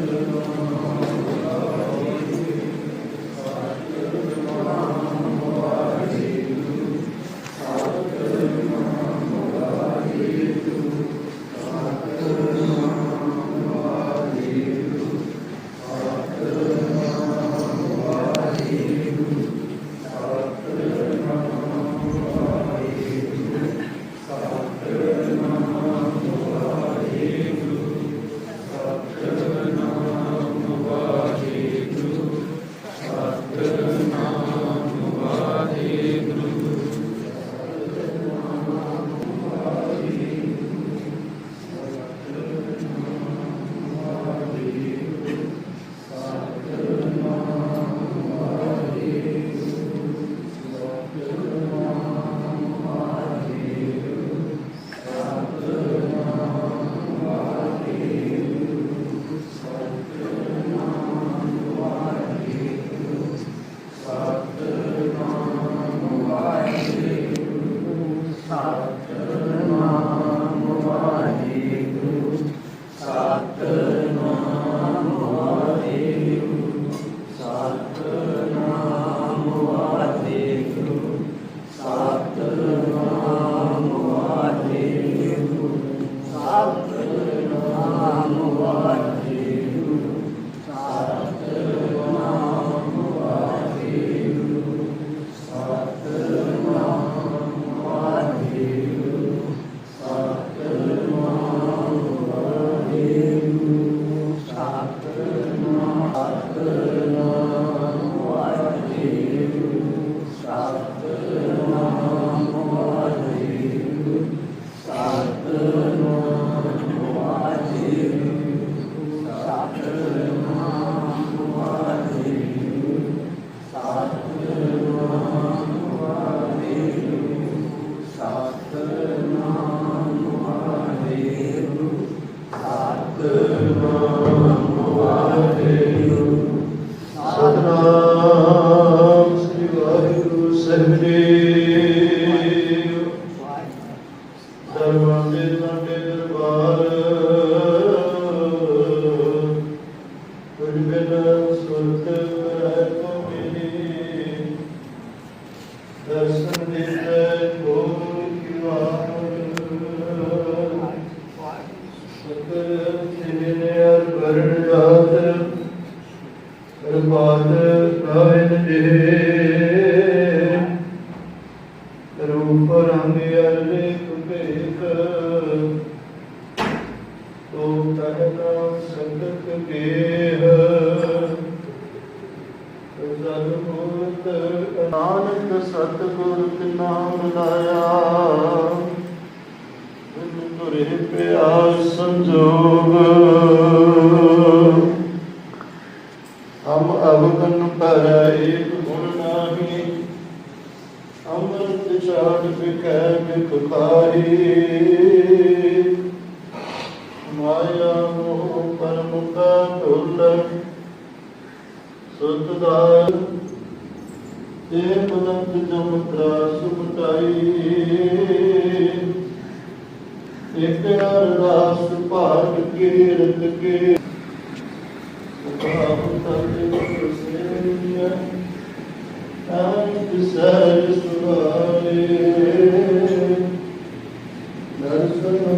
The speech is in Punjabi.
ああ。ਸਤਨਾਮ ਸ੍ਰੀ ਵਾਹਿਗੁਰੂ ਸਾਹਿਬ ਜੀ। ਸਰਵਾਂ ਦੇ ਸਾਡੇ ਦਰਬਾਰ। ਕੁਝ ਬਿਨ ਸੁਰਤ ਰਹਿ ਕੋ ਮਿਲੀ ਦਰਸ਼ਨ ਦਿੱਤੇ ਗੋਰ ਕੀ ਵਾਰ ਸਕਰ ਸਿਨੇ ਅਰ ਵਰਣ ਜਾਤ ਰਬਾਦ ਕਾਇਨ ਦੇ ਰੂਪ ਰੰਗ ਅਲੇਖ ਭੇਖ। ਤੋ ਤਹਨਾ ਸੰਗਤ ਕੇਹ। ਜਲ ਨਾਨਕ ਸਤਿਗੁਰ ਨਾਮ ਲਾਇਆ। ਬਿਨ ਤੁਰੇ ਪਿਆਸ ਸੰਜੋਗ। ਛਾੜ ਬਿਕੈ ਮਾਇਆ ਮੋਹ ਪਰਮ ਕਾ ਢੋਲ ਸੁਤ ਦਾ ਤੇ ਬਲੰਦ ਜਮਤਰਾ ਸੁਮਟਾਈ ਇਕ ਅਰਦਾਸ ਭਾਗ ਕੀਰਤ ਕੇ। ਉਪਾਮ ਤਤ ਸੇਵਿਆ ਅੰਤ ਸਰ ਸੁਹਾਏ